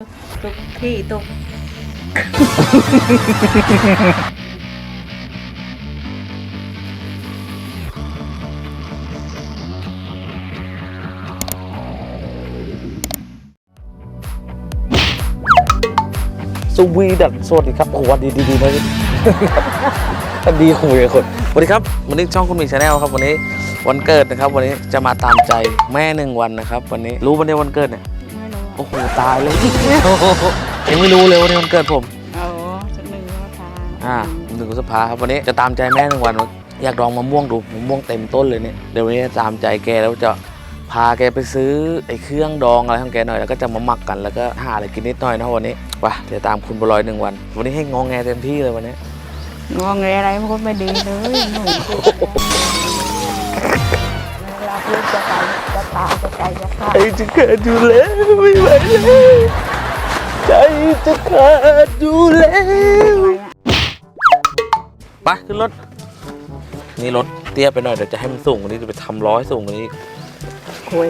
ตุกที่ตุกสวีดันสวัสดีครับโอ้โหวันดีดีดีนะวันดีคุยกับคนสวัสดีครับ วันนี้ช่องคุณมีชาแนลครับ วันนี้วันเกิดนะครับ วันนี้จะมาตามใจแม่หนึ่งวันนะครับ วันนี้รู้วันนี้วันเกิดเนี่ย โอ้โห ตายเลย ยังไม่รู้เลยวันนี้วันเกิดผมเอาสักหนึ่งแล้วทาอ่าหนึ่งพฤษภาครับวันนี้จะตามใจแม่หนึ่งวันอยากลองมะม่วงดูมะม่วงเต็มต้นเลยเนี่ยเดี๋ยววันนี้จะตามใจแกแล้วจะพาแกไปซื้อไอ้เครื่องดองอะไรของแกหน่อยแล้วก็จะมาหมักกันแล้วก็หาอะไรกินนิดหน่อยนะวันนี้ไปเดี๋ยวตามคุณบรอยหนึ่งวัน วันนี้ให้งองแงเต็มที่เลยวันนี้ งอแงอะไรมันก็ไม่ดีเลยหนุ่มเวลาพูดจะไปจะ ตายจะใจจะขาดใจจะขาดอยู่แล้วไม่ไหวแล้วใจจะขาดอยู่แล้วไปขึ้นรถ นี่รถเตี้ยไปหน่อยเดี๋ยวจะให้มันสูงกว่านี้จะไปทำร้อยสูงกว่านี้คุย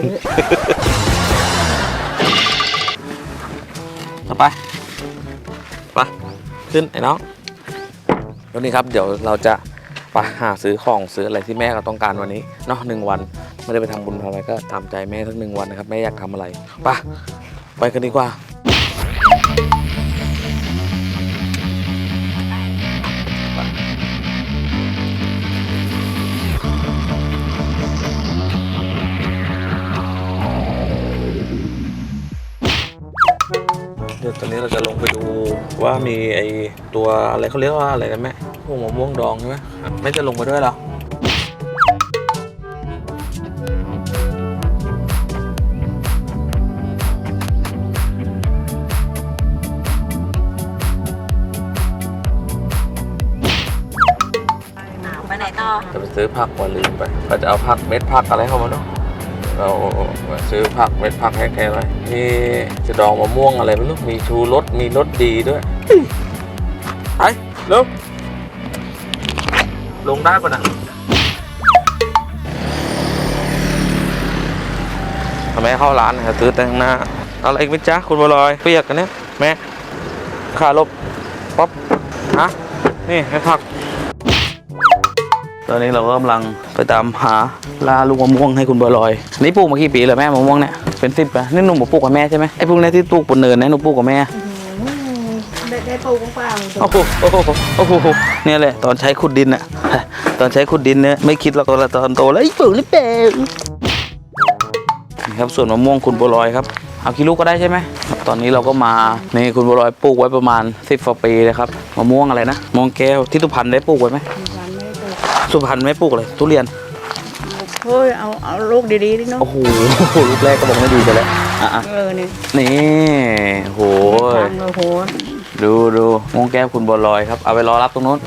ต่อไปไปขึ้นไอ้น้องวันนี้ครับเดี๋ยวเราจะ ไปหาซื้อของซื้ออะไรที่แม่เขาต้องการวันนี้เนาะหนึ่งวันไม่ได้ไปทำบุญทำอะไรก็ตามใจแม่ทั้งหนึ่งวันนะครับแม่อยากทำอะไรไปไปกันดีกว่า ตอนนี้เราจะลงไปดูว่ามีไอตัวอะไรเขาเรียกว่าอะไรนะแม่พวกมะม่วงดองใช่ไหมแม่จะลงไปด้วยเหรอไปไหนต่อจะไปซื้อผักวันลืมไปเราจะเอาผักเม็ดผักอะไรเข้ามาเนาะ เราซื้อผักเม็ดผักให้แกไว้นี่จะดองมะม่วงอะไรไม่รู้มีชูรสมีรสดีด้วยไปเร็วลงได้ปะนะทำไมเข้าร้านนะซื้อแต่ข้างหน้าเอาอะไรอีกไหมจ๊ะคุณบัวลอยเปียกกันเนี่ยแม่ขาลบป๊อปฮะนี่ให้ผัก ตอนนี้เราก็กำลัง ไปตามหาลาลูกมะม่วงให้คุณบัวลอยนี่ปลูกมากี่ปีแล้วแม่มะม่วงเนี่ยเป็นสิบปะนี่หนุ่มปลูกกับแม่ใช่ไหมไอ้พวกนี้ที่ปลูกบนเนินเนี่ยหนูปลูกกับแม่ได้ได้ปูกเปล่าโอ้โหโอ้โหโอ้โหเนี่ยแหละตอนใช้ขุดดินอะตอนใช้ขุดดินเนี่ยไม่คิดหรอกตอนตอนโตแล้วไอ้ยปลูกนี่เปล่านี่ครับส่วนมะม่วงคุณบัวลอยครับเอากี่ลูกก็ได้ใช่ไหม ตอนนี้เราก็มานี่คุณบัวลอยปลูกไว้ประมาณสิบกว่าปีเลยครับ มะม่วงอะไรนะมะม่วงแก้วที่สุพรรณได้ปลูกไว้ไหมมันไม่ได้ สุพรรณไม่ปลูกเลย ทุเรียนเฮ้ยเอาเอาลูกดีๆดิเนาะโอ้โหลูกแรกก็บอกไม่ดีไปแล้วอะเออนี่ๆนี่โหยทำเลยโหดูดูมงแก้วคุณบัวลอยครับ เอาไปรอรับตรงนู้น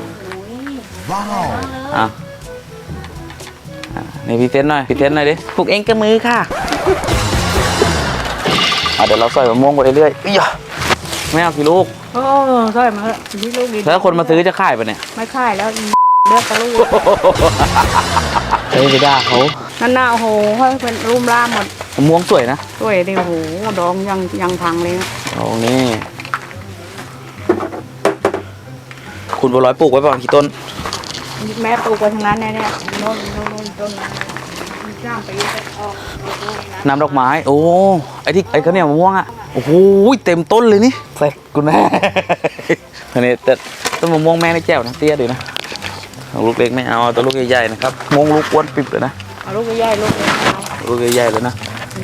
ว้าวอะอะนี่พรีเซนต์หน่อยพรีเซนต์หน่อยดิปลูกเองกับมือค่ะอะเดี๋ยวเราใส่มะม่วงไปเรื่อยๆอีหยะไม่เอากี่ลูกโอ้ใช่มาเถอะนี่ลูกดีแล้วคนมาซื้อจะขายปะเนี่ย ไม่ค่ายแล้วอีเลือกกระลูกเฮ้ยไปด่าเขานั่นน่ะโอ้โหให้เป็นรูมร่ามหมดมะม่วงสวยนะด้วยดิโอ้โหดองยังยังพังเลยนะโอ้นี่คุณบัวลอยปลูกไว้ประมาณกี่ต้น แม่ปลูกไว้ทั้งนั้นเนี่ยเนี่ยโน่นโน่นโน่นต้นนั้นจ้างไปจะออกดอกนะน้ำดอกไม้ โอ้ไอ้ที่ไอ้ข้าวเหนียวมะม่วงอะโอ้โหเต็มต้นเลยนี่เสร็จคุณแม่ อันนี้แต่ต้นมะม่วงแม่ในแจ่วนะเตี้ยดีนะ เอาลูกเล็กไม่เอาเอาตัวลูกใหญ่ๆนะครับมงลูกอ้วนปิบเลยนะเอาลูกใหญ่ๆลูกเล็กเอาลูกใหญ่ๆเลยนะ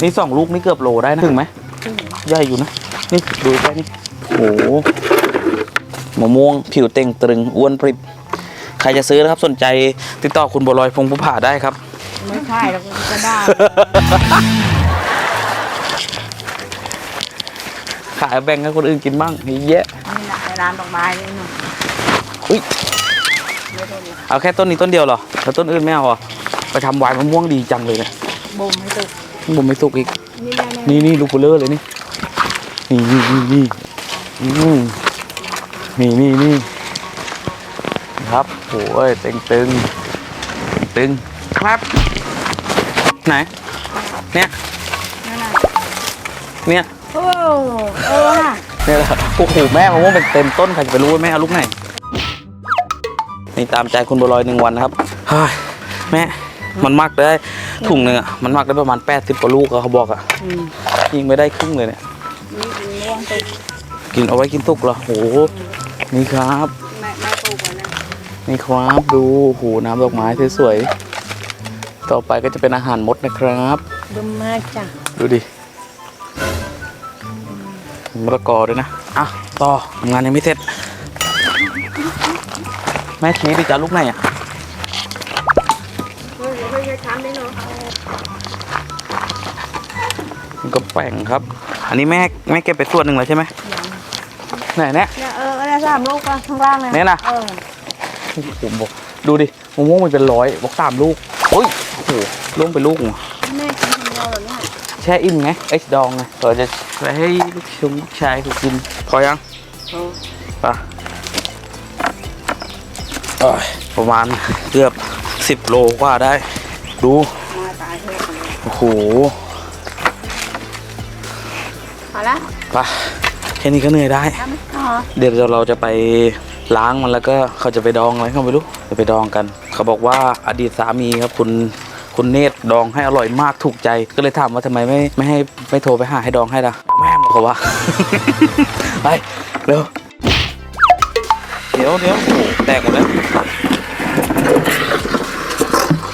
นี่สองลูกนี่เกือบโลได้นะถึงไหมใหญ่อยู่นะนี่ดูแค่นี้โอ้โหมะม่วงผิวเต่งตรึงอ้วนปริบใครจะซื้อนะครับสนใจติดต่อคุณบัวลอยพงผู้ผ่าได้ครับไม่ค่ายแล้วก็ได้ขายแบ่งให้คนอื่นกินบ้างเยอะแยะนี่นะในร้านดอกไม้นี่หนูอุ้ยไม่ต้นนี้ เอาแค่ต้นนี้ต้นเดียวเหรอแล้วต้นอื่นไม่เอาเหรอไปทำไวน์มะม่วงดีจังเลยเนะบ่มให้สุกผมไม่สุกอีกนี่แน่ๆนี่นี่ลูกเบลเลอร์เลยนี่ นี่นี่นี่นี่อืมนี่นี่นี่ครับโอ้ยเต็งตึงตึงครับไหน เนี่ยนั่นน่ะเนี่ยโอ้เออน่ะเนี่ยแหละโอ้โหแม่มะม่วงเป็นเต็มต้นใครจะไปรู้ว่าแม่เอาลูกไหน นี่ตามใจคุณบัวลอยหนึ่งวันนะครับเฮ้ยแม่มันมักได้ถุงหนึ่งอะมันมักได้ประมาณ 80กว่าลูกอะเขาบอกอะอืมยิงไม่ได้ครึ่งเลยเนี่ยนี่กินม่วงตุกกินเอาไว้กินตุกเหรอโอ้โหนี่ครับแม่แม่ปลูกไว้นะนี่ครับดูโอ้โหน้ำดอกไม้สวยๆต่อไปก็จะเป็นอาหารมดนะครับดุมมากจ้ะดูดิมะละกอด้วยนะอะต่องานยังไม่เสร็จ แม่ชี้ดิจ้าลูกไหนอะเฮ้ยเฮ้ยทำได้เนาะมันก็แป่งครับ อันนี้แม่แม่เก็บไปส่วนหนึ่งแล้วใช่ไหมไหนเนี่ยเนี่ยเออเนี่ยสามลูกอะข้างล่างเลยเนี่ยนะเออผมบอกดูดิมะม่วงมันเป็นร้อยบอกสามลูกโอ้ยโอ้โหล่วงไปลูกว่ะแม่กินคนเดียวเหรอเนี่ยแช่อิ่มไงเอ็กดองไงเราจะไปให้ลูกชงลูกชายเขากินพอยังเออไปะ ประมาณเกือบสิบโลกว่าได้ ดูมาตายเถอะโอ้โหพอละไปะแค่นี้ก็เหนื่อยได้ทำไหมอ๋อเดี๋ยวเราจะไปล้างมันแล้วก็เขาจะไปดองอะไรเขาไม่รู้จะไปดองกัน เขาบอกว่าอดีตสามีครับคุณคุณเนตรดองให้อร่อยมากถูกใจ ก็เลยถามว่าทำไมไม่ไม่ให้ไม่โทรไปหาให้ดองให้ล่ะแม่บอกเขาว่าไปเร็วเดี๋ยวเดี๋ยวโอ้โหแตกหมดแล้ว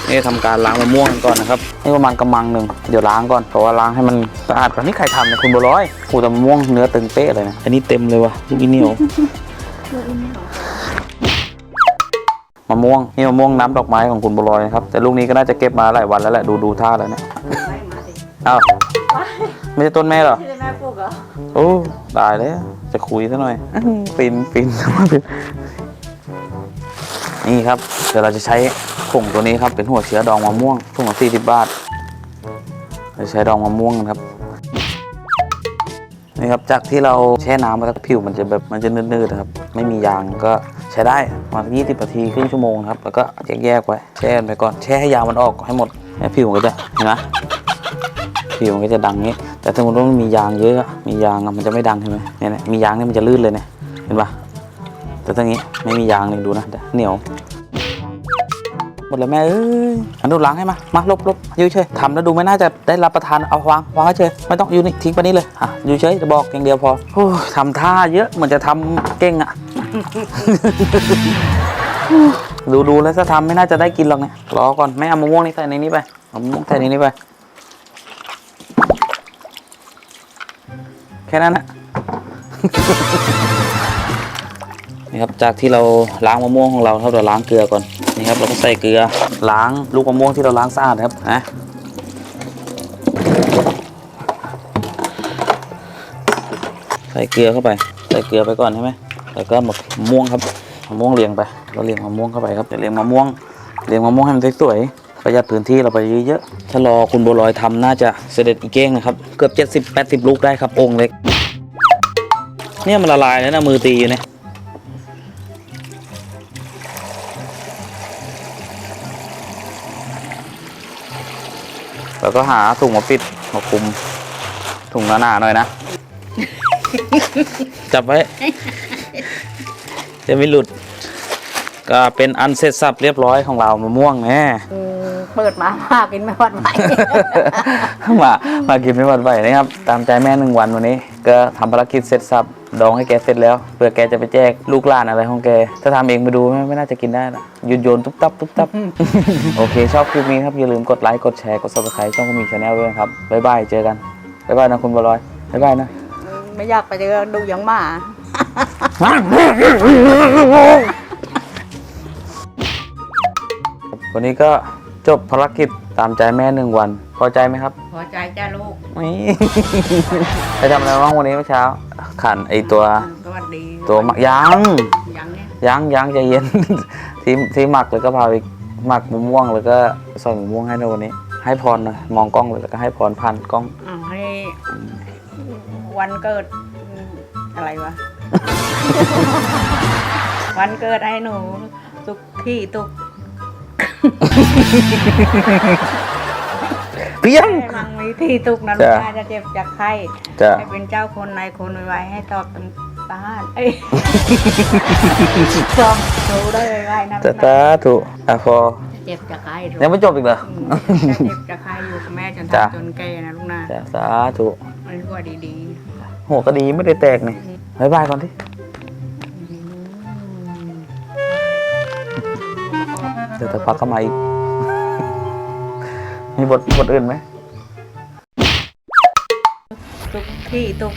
นี่ทำการล้างมะม่วงกันก่อนนะครับนี่ประมาณกำมังหนึ่งเดี๋ยวล้างก่อนเพราะว่าล้างให้มันสะอาดก่อนนี่ใครทำเนี่ยคุณบัวร้อยโอ้แต่มะม่วงเนื้อตึงเป๊ะเลยนะอันนี้เต็มเลยวะลูกอีเหนียวมะม่วงนี่มะม่วงน้ำดอกไม้ของคุณบัวลอยนะครับแต่ลูกนี้ก็น่าจะเก็บมาหลายวันแล้วแหละดูดูท่าแล้วเนี่ยไม่มาสิอ้าวไม่ใช่ต้นแม่เหรอที่ได้แม่ปลูกเหรอ โอ้ตายแล้ว จะคุยซะหน่อยอื้อหือฟินฟินนี่ครับ เดี๋ยวเราจะใช้ผงตัวนี้ครับ เป็นหัวเชื้อดองมะม่วงถุงละสี่สิบบาทเราจะใช้ดองมะม่วงกันครับ นี่ครับ จากที่เราแช่น้ำมาแล้วผิวมันจะแบบมันจะนืดๆนะครับ ไม่มียางก็ใช้ได้ประมาณ20นาทีครึ่งชั่วโมงนะครับ แล้วก็แยกๆไว้แช่ไปก่อน แช่ให้ยางมันออกให้หมดแล้วผิวมันก็จะเห็นไหมผิวมันก็จะดังนี้ แต่ถ้าสมมติว่ามันมียางเยอะมียางมันจะไม่ดังใช่ไหมเนี่ยเนี่ยมียางเนี่ยมันจะลื่นเลยเนี่ยเห็นปะแต่ถ้างี้ไม่มียางเลยดูนะเหนียวหมดเลยแม่เอ้ยอันดูล้างให้มามาลบลบอยูเฉยทำแล้วดูไม่น่าจะได้รับประทานเอาวางวางไว้เฉยไม่ต้องอยู่นี่ทิ้งไปนี่เลยอะอยู่เฉยจะบอกอย่างเดียวพอโอ้ยทำท่าเยอะเหมือนจะทำเก่งอะดูดูแล้วถ้าทำไม่น่าจะได้กินหรอกเนี่ยรอก่อนแม่เอามะม่วงนี่ใส่ในนี้ไปเอามะม่วงใส่ในนี้ไป ค่นั้นนะนี่ครับจากที่เราล้างมะม่วงของเราครับเราล้างเกลือก่อนนี่ครับเราก็ใส่เกลือล้างลูกมะม่วงที่เราล้างสะอาดครับนะใส่เกลือเข้าไป ใส่เกลือไปก่อนใช่ไหมแล้วก็มะม่วงครับมะม่วงเรียงไปเราเรียงมะม่วงเข้าไปครับเดี๋ยวเรียงมะม่วงเรียงมะม่วงให้มันสวยๆประหยัดพื้นที่เราไปเยอะๆถ้ารอคุณบัวลอยทำน่าจะเสด็จอีเก้งนะครับ เกือบ70 80 ลูกได้ครับองค์เล็ก เนี่ยมันละลายแล้วนะมือตีอยู่เนี่ยแล้วก็หาถุงมาปิดมาคุมถุงหนาๆหน่อยนะ จับไว้ จะไม่หลุด ก็เป็นอันเสร็จสับเรียบร้อยของเรามะม่วงแน่อืม เปิดมามากินไม่หวัดไหว มามากินไม่หวั่นไหวนะครับ ตามใจแม่หนึ่งวันวันนี้ ก็ทำภารกิจเสร็จสับดองให้แกเสร็จแล้วเพื่อแกจะไปแจกลูกหลานอะไรของแก ถ้าทำเองไปดูไม่ไม่น่าจะกินได้นะหยุดโยนตุ๊บตับตุ๊บตับ โอเค ชอบคลิปนี้ครับ อย่าลืมกดไลค์กดแชร์กด subscribe ช่องก็มีชาแนลด้วยนะครับบ๊ายบายเจอกันบ๊ายบายนะคุณบอลอยบ๊ายบายนะไม่อยากไปเจอดูอย่างหมาวันนี้ก็ จบภารกิจตามใจแม่หนึ่งวัน พอใจไหมครับพอใจจ้าลูกนี่ ไปทำอะไรบ้างวันนี้เมื่อเช้า ขันไอตัวสวัสดีตัวหมักยังยังเนี่ยยังยังใจเย็น ที่ที่หมักแล้วก็พาไปหมักมะม่วงแล้วก็ซอยมะม่วงให้ในวันนี้ ให้พรหนะมองกล้องเลยแล้วก็ให้พรผ่านกล้องอ่าให้วันเกิดอืมอะไรวะ วันเกิดให้หนูสุขที่ตุก เปี้ยง ให้มังมีที่ตุกนะลูจ้ะกนะจะเจ็บจากไข้จ้ะ ให้เป็นเจ้าคนนายคนไวๆให้ตอบตำตาหานเอ้ยจอมโตได้ไวๆนะจะลูกตานะถูกอะพอเจ็บจากไข้ลูกยังไม่จบอีกเหรอ อืมจะเจ็บจากไข้อยู่กับแม่จนจ้ะ ทำจนแก่นะลูกนะจ้ะสาธุมันรั่วดีหัวก็ดีไม่ได้แตกนี่บายบายก่อนที่ๆอืมเดี๋ยวจะพักก็มาอีก มีบทบทอื่นไหมตุกที่ตุก